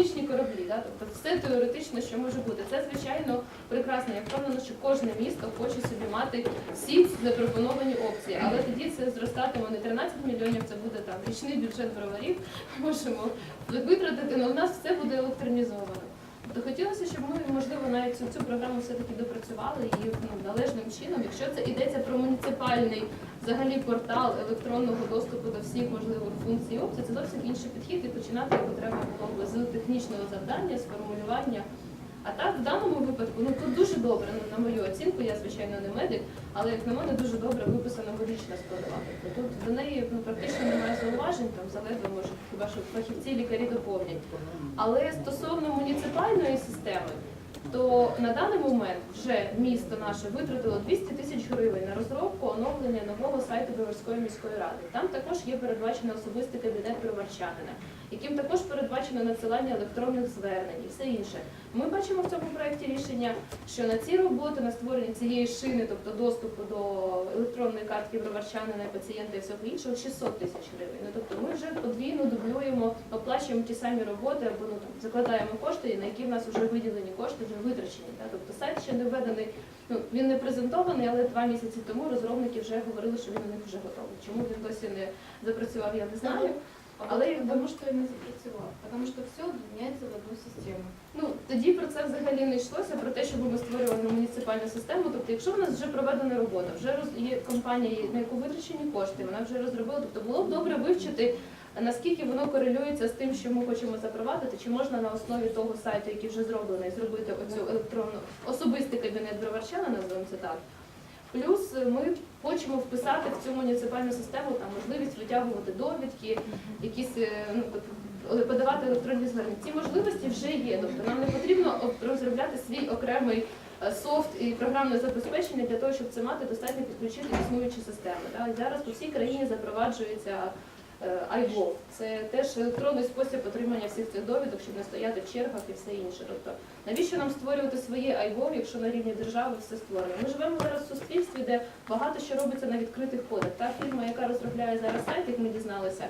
космічні кораблі, да? тобто все теоретично, що може бути. Це звичайно прекрасно. Я впевнена, що кожне місто хоче собі мати всі запропоновані опції, але тоді це зростатиме не 13 мільйонів, це буде там річний бюджет броварів. Можемо витратити, але у нас все буде електронізовано. Тобто хотілося, щоб ми, можливо, навіть цю, цю програму все-таки допрацювали і ну, належним чином, якщо це йдеться про муніципальний взагалі портал електронного доступу до всіх можливих функцій і опцій, це зовсім інший підхід і починати його треба було б з технічного завдання, з формулювання. А так, в даному випадку, ну тут дуже добре, ну, на мою оцінку, я звичайно не медик, але як на мене дуже добре виписана медична складова. Тобто тут до неї ну, практично немає зауважень, там заледве може хіба що фахівці лікарі доповнять. Але стосовно муніципальної системи, то на даний момент вже місто наше витратило 200 тисяч гривень на розробку оновлення нового сайту Броварської міської ради. Там також є передбачено особистий кабінет броварчанина, яким також передбачено надсилання електронних звернень і все інше. Ми бачимо в цьому проєкті рішення, що на ці роботи, на створення цієї шини, тобто доступу до електронної картки броварчанина пацієнта і всього іншого, 600 тисяч гривень. Ну тобто ми вже подвійно дублюємо, оплачуємо ті самі роботи або ну там закладаємо кошти, на які в нас вже виділені кошти, вже витрачені. Да? Тобто сайт ще не введений, ну він не презентований, але два місяці тому розробники вже говорили, що він у них вже готовий. Чому він досі не запрацював, я не знаю. Але Але потому що не запрацював, тому що все об'єднається в одну систему. Ну тоді про це взагалі не йшлося, про те, щоб ми створювали муніципальну систему. Тобто, якщо в нас вже проведена робота, вже роз- є компанія, на яку витрачені кошти, вона вже розробила. Тобто було б добре вивчити, наскільки воно корелюється з тим, що ми хочемо запровадити, чи можна на основі того сайту, який вже зроблений, зробити оцю електронну особистий кабінет броварчана, називаємо це так. Плюс ми хочемо вписати в цю муніципальну систему там можливість витягувати довідки, якісь е, ну подавати електронні звернення. Ці можливості вже є. Тобто нам не потрібно об- розробляти свій окремий е, софт і програмне забезпечення для того, щоб це мати, достатньо підключити існуючі системи. Так? Зараз по всій країні запроваджується iGov. Це теж електронний спосіб отримання всіх цих довідок, щоб не стояти в чергах і все інше. Тобто, навіщо нам створювати своє iGov, якщо на рівні держави все створено? Ми живемо зараз в суспільстві, де багато що робиться на відкритих кодах. Та фірма, яка розробляє зараз сайт, як ми дізналися,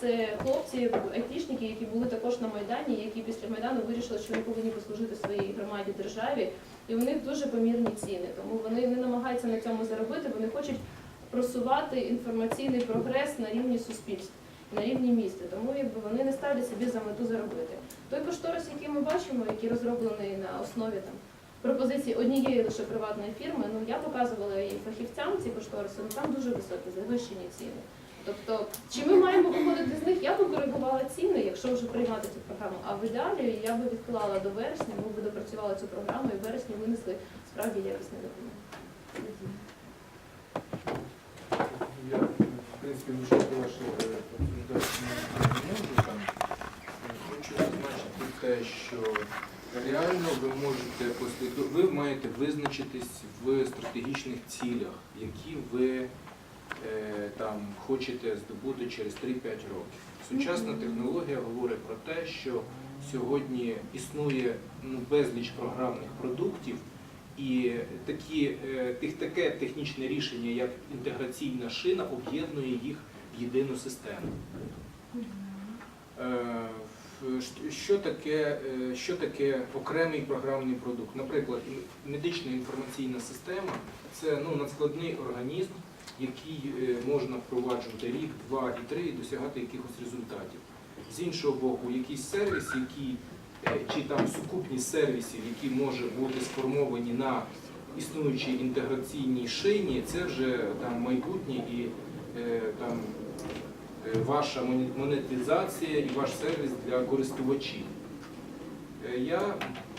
це хлопці, айтішники, які були також на Майдані, які після Майдану вирішили, що вони повинні послужити своїй громаді державі, і у них дуже помірні ціни. Тому вони не намагаються на цьому заробити, вони хочуть просувати інформаційний прогрес на рівні суспільства, на рівні міста. Тому якби вони не ставлять собі за мету заробити. Той кошторис, який ми бачимо, який розроблений на основі там пропозиції однієї лише приватної фірми, ну я показувала і фахівцям ці кошториси, ну там дуже високі, завищені ціни. Тобто, чи ми маємо виходити з них? Я би коригувала ціни, якщо вже приймати цю програму. А в ідеалі я би відклала до вересня, ми би допрацювали цю програму і в вересні винесли справді якісний документ. Я, в принципі, вже можу там. Хочу зазначити те, що реально ви можете посліду... ви маєте визначитись в стратегічних цілях, які ви е, там хочете здобути через 3-5 років. Сучасна технологія говорить про те, що сьогодні існує ну, безліч програмних продуктів, і такі, е, таке технічне рішення, як інтеграційна шина, об'єднує їх в єдину систему. Е, Що таке, е, що таке окремий програмний продукт? Наприклад, медична інформаційна система це ну, надскладний організм, який можна впроваджувати рік, два і три і досягати якихось результатів. З іншого боку, якийсь сервіс, який чи там сукупність сервісів, які може бути сформовані на існуючій інтеграційній шині, це вже там майбутнє і е, там е, ваша монетизація і ваш сервіс для користувачів. Е, Я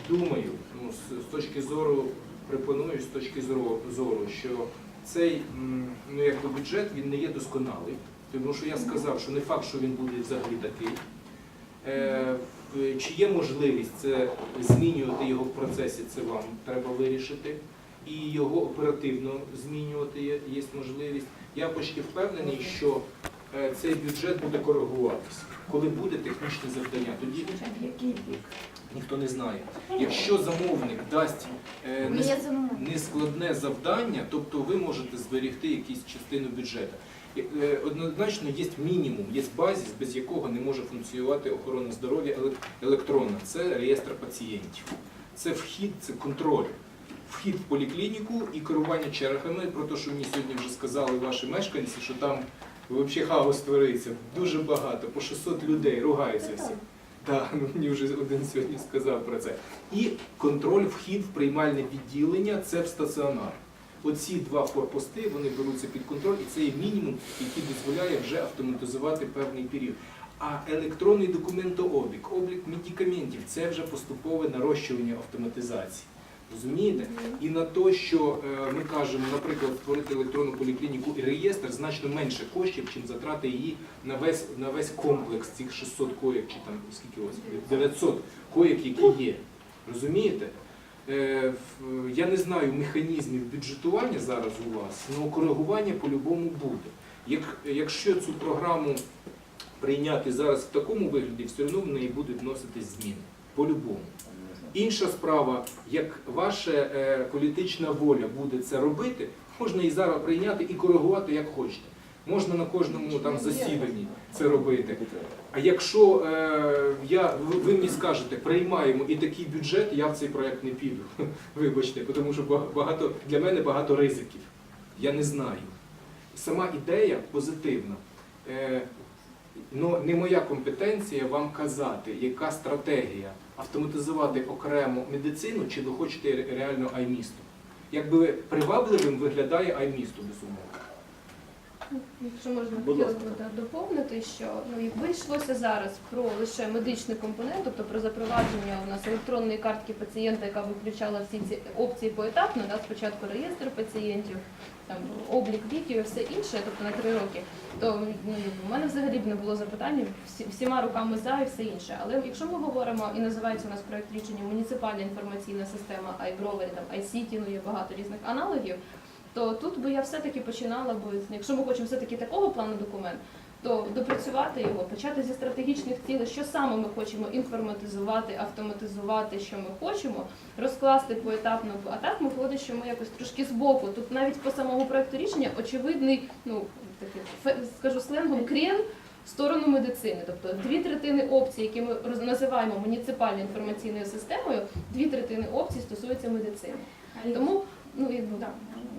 думаю, ну, з, з точки зору, пропоную з точки зору, зору що цей ну, якби бюджет він не є досконалий, тому що я сказав, що не факт, що він буде взагалі такий. Е, Чи є можливість це змінювати його в процесі, це вам треба вирішити. І його оперативно змінювати є, є можливість. Я почти впевнений, що е, цей бюджет буде коригуватися, коли буде технічне завдання. Тоді ніхто не знає. Якщо замовник дасть е, замовник. нескладне завдання, тобто ви можете зберегти якусь частину бюджету. Е, Однозначно є мінімум, є базіс, без якого не може функціонувати охорона здоров'я електронна. Це реєстр пацієнтів. Це вхід, це контроль. Вхід в поліклініку і керування чергами. Про те, що мені сьогодні вже сказали ваші мешканці, що там взагалі хаос твориться. Дуже багато, по 600 людей, ругаються всі. Так, ну, мені вже один сьогодні сказав про це. І контроль, вхід в приймальне відділення це в стаціонар. Оці два форпости вони беруться під контроль, і це є мінімум, який дозволяє вже автоматизувати певний період. А електронний документообіг, облік медикаментів це вже поступове нарощування автоматизації. Розумієте? І на те, що е, ми кажемо, наприклад, створити електронну поліклініку і реєстр значно менше коштів, чим затрати її на весь на весь комплекс цих 600 коєк, чи там скільки вас 900 коєк, які є. Розумієте? Е, Я не знаю механізмів бюджетування зараз у вас, але коригування по-любому буде. Як, якщо цю програму прийняти зараз в такому вигляді, все одно в неї будуть вноситись зміни. По-любому. Інша справа, як ваша е, політична воля буде це робити, можна і зараз прийняти і коригувати як хочете. Можна на кожному там засіданні це робити. А якщо е, я, ви, мені скажете, приймаємо і такий бюджет, я в цей проект не піду. Вибачте, тому що багато для мене багато ризиків. Я не знаю. Сама ідея позитивна. Е, Ну, не моя компетенція вам казати, яка стратегія автоматизувати окремо медицину, чи ви хочете ре- реально аймісто. Якби привабливим виглядає аймісто, безумовно. Якщо можна Будь хотіла б да- доповнити, що ну якби йшлося зараз про лише медичний компонент, тобто про запровадження у нас електронної картки пацієнта, яка б включала всі ці опції поетапно, да, спочатку реєстр пацієнтів, там облік ліків і все інше, тобто на три роки, то ну, якби в мене взагалі б не було запитань всі, всіма руками за і все інше. Але якщо ми говоримо і називається у нас проект рішення муніципальна інформаційна система iBrover, там iCity, ну є багато різних аналогів то тут би я все-таки починала би, якщо ми хочемо все-таки такого плану документ, то допрацювати його, почати зі стратегічних цілей, що саме ми хочемо інформатизувати, автоматизувати, що ми хочемо, розкласти поетапно. А так виходить, що ми якось трошки збоку. Тут навіть по самому проекту рішення очевидний, ну такий скажу сленгом, крен в сторону медицини. Тобто дві третини опцій, які ми називаємо муніципальною інформаційною системою, дві третини опцій стосуються медицини. Тому ну, якби, Да.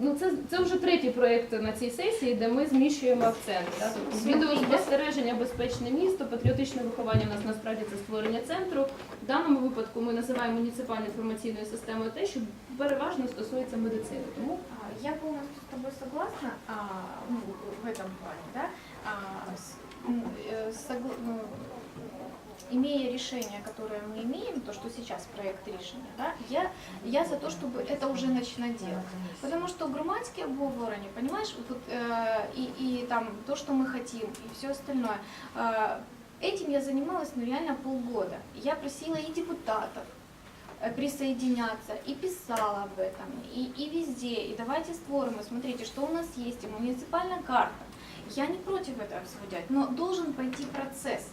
ну це, це вже третій проєкт на цій сесії, де ми зміщуємо акценти. Да? Тобто, відеоспостереження, безпечне місто, патріотичне виховання у нас насправді це створення центру. В даному випадку ми називаємо муніципальною інформаційною системою те, що переважно стосується медицини. Тому Я полностью с тобой согласна а, ну, в этом плане, да. А, с- э, ну, имея решение, которое мы имеем, то, что сейчас проект решения, да, я, я за то, чтобы это уже начинать делать. Потому что громадские обговорення, понимаешь, вот, э, и, и там то, что мы хотим, и все остальное. Э, этим я занималась, ну, реально полгода. Я просила и депутатов, э, присоединяться и писала об этом, и, и везде, и давайте створим, и смотрите, что у нас есть, и муниципальная карта. Я не против этого делать, но должен пойти процесс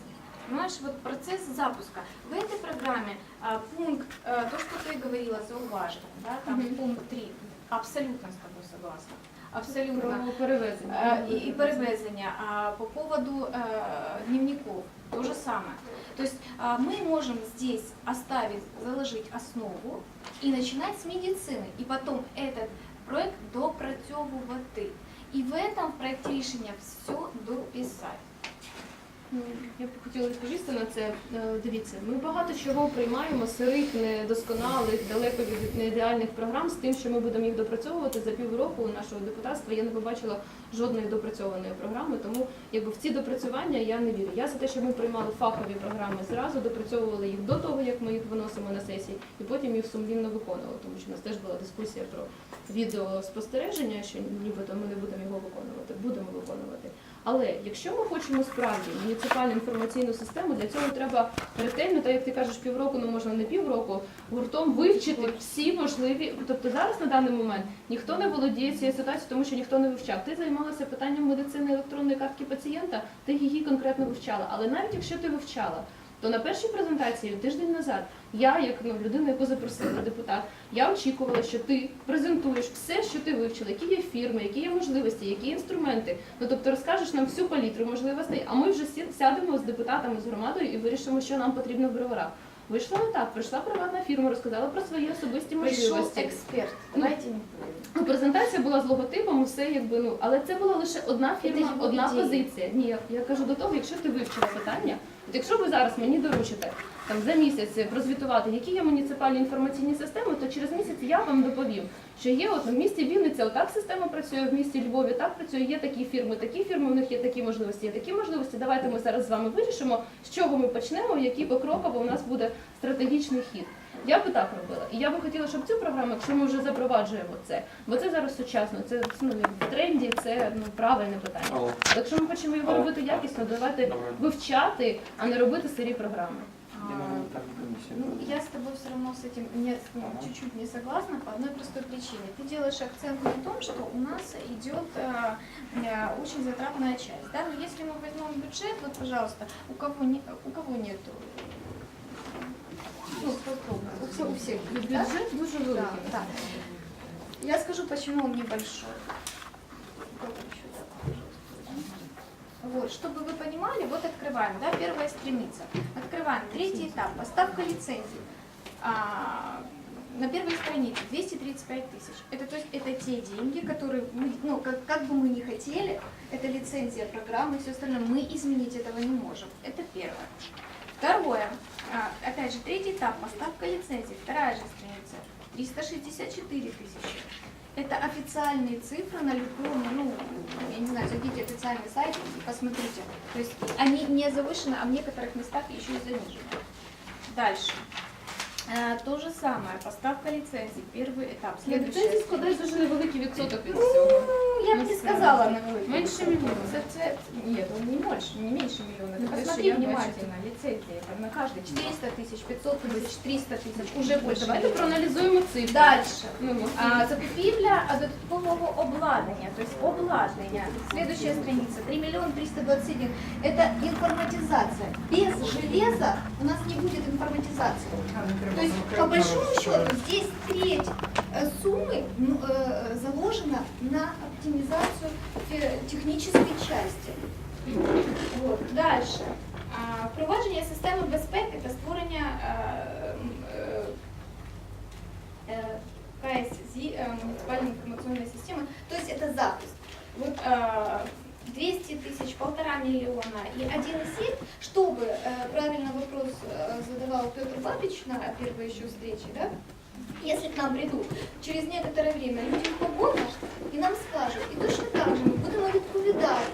Понимаешь, вот процесс запуска. В этой программе а, пункт, а, то, что ты говорила, зауважено, да, там Мгм. пункт 3, абсолютно с тобой согласна. Абсолютно. про перевезення. Э, И, и перевезення. А по поводу э, дневников то же самое. То есть а, мы можем здесь оставить, заложить основу и начинать с медицины. И потом этот проект допрацьовувати. І в этом проекті рішення все дописати. Ну, Я б хотіла відповісти на це. Е, Дивіться, ми багато чого приймаємо сирих, недосконалих, далеко від неідеальних програм з тим, що ми будемо їх допрацьовувати за півроку нашого депутатства. Я не побачила жодної допрацьованої програми, тому якби в ці допрацювання я не вірю. Я за те, що ми приймали фахові програми зразу, допрацьовували їх до того, як ми їх виносимо на сесії, і потім їх сумлінно виконували, тому що у нас теж була дискусія про відеоспостереження, що нібито ми не будемо його виконувати, будемо виконувати. Але якщо ми хочемо справді муніципальну інформаційну систему, для цього треба ретельно, так як ти кажеш, півроку, ну можна не півроку, гуртом вивчити всі можливі. Тобто зараз на даний момент ніхто не володіє цією ситуацією, тому що ніхто не вивчав. Ти займалася питанням медицини електронної картки пацієнта, ти її конкретно вивчала. Але навіть якщо ти вивчала, То на першій презентації тиждень назад я, як ну, людина, яку запросила депутат, я очікувала, що ти презентуєш все, що ти вивчила, які є фірми, які є можливості, які є інструменти. Ну тобто розкажеш нам всю палітру можливостей, а ми вже сядемо з депутатами, з громадою і вирішимо, що нам потрібно в броварах. Вийшло не так. Прийшла приватна фірма, розказала про свої особисті можливості. експерт. Давайте не. Ну, презентація була з логотипом, все якби ну, але це була лише одна фірма, одна позиція. Ні, я, я кажу до того, якщо ти вивчила питання, от якщо ви зараз мені доручите там за місяць прозвітувати, які є муніципальні інформаційні системи, то через місяць я вам доповім, що є от в місті Вінниця, отак система працює, в місті Львові так працює, є такі фірми, такі фірми, у них є такі можливості, є такі можливості. Давайте ми зараз з вами вирішимо, з чого ми почнемо, який покроково у нас буде стратегічний хід. Я би так робила. І я би хотіла, щоб цю програму, якщо ми вже запроваджуємо це, бо це зараз сучасно, це ну, в тренді, це ну, правильне питання. Алло. Якщо ми хочемо його робити якісно, давайте вивчати, а не робити сирі програми. А. Ну, я с тобой все равно с этим ну, чуть-чуть не согласна по одной простой причине. Ты делаешь акцент на том, что у нас идет э, э, очень затратная часть. Да? Но если мы возьмем бюджет, вот, пожалуйста, у кого, не, у кого нет ну, попробуй. у, всех, у всех да? Бюджет Да, великий. да. Я скажу, почему он небольшой еще так, пожалуйста. Вот, чтобы вы понимали, вот открываем, да, первая страница. Открываем, третий этап, поставка лицензий. А, на первой странице 235 тысяч. Это, то есть, это те деньги, которые, мы, ну, как, как бы мы ни хотели, это лицензия программы и все остальное, мы изменить этого не можем. Это первое. Второе, а, опять же, третий этап, поставка лицензий, вторая же страница, 364 тысячи. Это официальные цифры на любом, ну, я не знаю, зайдите официальный сайт и посмотрите. То есть они не завышены, а в некоторых местах еще и занижены. Дальше. Э, То же самое, поставка лицензий, первый этап. Следующая Ліцензії складає дуже невеликий відсоток від всього. Ну, я бы не сказала на великий. Меньше миллиона. Це- це- Нет, он не больше, не меньше миллиона. Ты Ну, конечно, посмотри я бачу. внимательно, лицензии, там на каждый 400 тысяч, 500 тысяч, 300 тысяч, уже больше. Давайте миллиона. проаналізуємо цифри. Дальше. Ну, А, закупівля додаткового обладнання, то есть обладнання. Следующая страница, 3 миллиона 321. Это информатизация. Без железа у нас не будет информатизации. То есть, по большому счету, здесь треть э, суммы ну, э, заложена на оптимизацию э, технической части. Вот. Дальше. А, Впровадження системи безпеки та створення е, м, е, э, КСЗ, э, муниципальной информационной системы, то есть это запуск. Вот э, 200 тысяч, полтора миллиона и 1,7, чтобы, э, правильно вопрос э, задавал Петр Бабич на первой еще встрече, да? Если к нам придут через некоторое время люди в погонах и нам скажут, и точно так же мы будем відповідати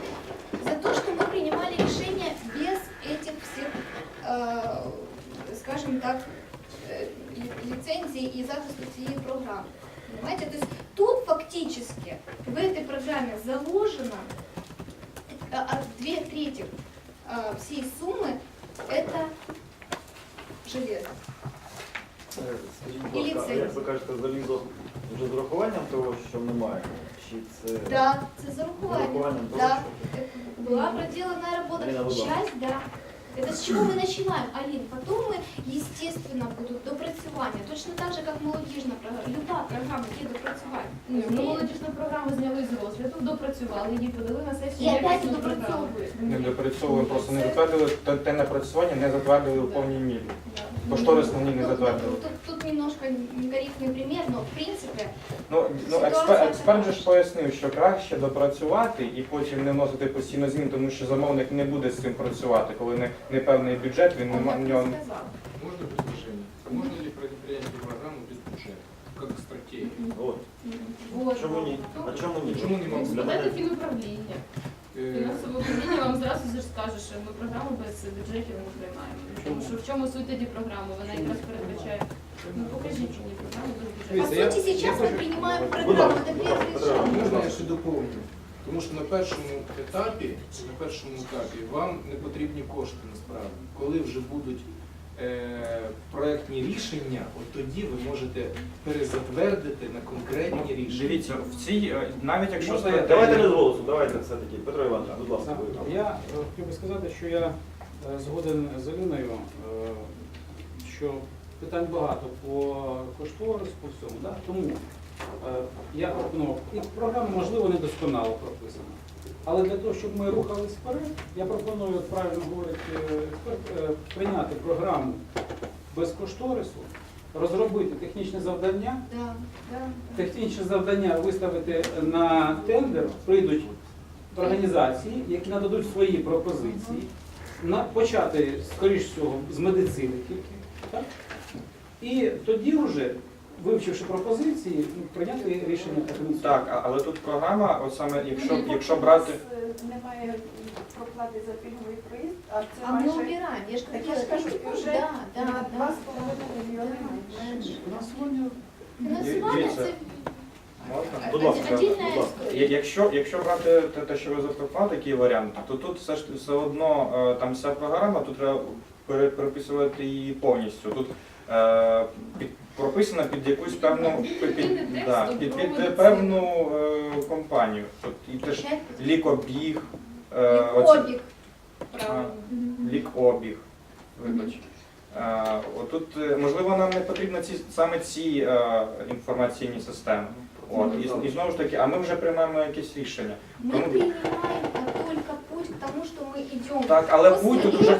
за то, что мы принимали решения без этих всех, э, скажем так, э, ли- лицензии и запуска цієї программы. Понимаете? То есть тут фактически в этой программе заложено э, от две трети э, всей суммы это железо. Е, Скажіть, І будь ласка, а як ліцензії. ви кажете, залізо вже з урахуванням того, що немає? Чи це Да, це з зарахування. урахуванням того, Да. що Была проделана работа, Алина, вы вам. часть, да. Это с чего мы начинаем, Алин? Потом мы, естественно, будут допрацювання. Точно так же, как молодежна програма. Люба програма є допрацювання. Ні, ми молодіжну програму зняли з розгляду, допрацювали її, подали на І сесію. опять якісну програму. допрацьовують. Не допрацьовуємо, просто не затвердили те- те напрацювання, не затвердили в повній мірі. Кошторис на ній не Ну, затвердили. Тут, тут немножко некорректный пример, но в принципе Ну, ну експерт, експерт же ж пояснив, що краще допрацювати і потім не вносити постійно змін, тому що замовник не буде з цим працювати, коли не, не певний бюджет, він не он ма- так в не нього. сказал. Можно предложение? Можно ли принять программу без бюджета? Как стратегию? От. Вот. Чому ні? А чому ні? Чому не Спитайте мене фінуправління. Е, Фінансове управління вам зразу ж скаже, що ми програму без бюджетів не приймаємо. Тому що в чому суть тоді програми? Вона якраз передбачає. Ну покажіть мені програму без По бюджету. Дивіться, я- сути, сейчас я мы скажу- принимаем Будь программу, ласка, это будь ласка, первый Петро шаг. Іванович. Можна я ще доповню? Тому що на першому етапі, на першому етапі вам не потрібні кошти насправді. Коли вже будуть е, проектні рішення, от тоді ви можете перезатвердити на конкретні рішення. Дивіться, в цій, е, навіть якщо Можна я- стратегія- Давайте не з голосу, давайте все-таки. Петро Іванович, будь ласка. ви. Я е, хотів би сказати, що я е, згоден з Аліною, е, що питань багато по кошторису, по всьому. Да? Тому я пропонував, і програма, можливо, не досконало прописана. Але для того, щоб ми рухались вперед, я пропоную, от правильно говорить е, експерт, е, прийняти програму без кошторису, розробити технічне завдання, Да, да. технічне завдання виставити на тендер, прийдуть організації, які нададуть свої пропозиції, на, почати, скоріш всього, з медицини тільки. Так? І тоді вже, вивчивши пропозиції, ну, прийняти рішення фінансуванню. Так, а- але тут програма, от саме якщо, якщо брати. Е, немає проплати за пільговий проїзд, а це А мы майже я же Так я ж кажу, уже да, да, на да. 2,5 мільйони менше. Фінансування Фінансування Дивіться. це Можна? Будь ласка. Я- Якщо, якщо брати те, те, що ви запропонували, такий варіант, то тут все ж все одно е, там вся програма, тут треба пере- переписувати її повністю. Тут е, під, прописано під якусь певну під, під, да, під, під певну е, компанію. Тут і теж лікобіг, е, оці- Обіг. Правильно. лікобіг. Вибач. Е, отут, е, можливо, нам не потрібно ці саме ці е, інформаційні системи. От, і, і знову ж таки, а ми вже приймаємо якесь рішення. Мы принимаем а, только путь к тому, что мы идем. Так, але После путь тут уже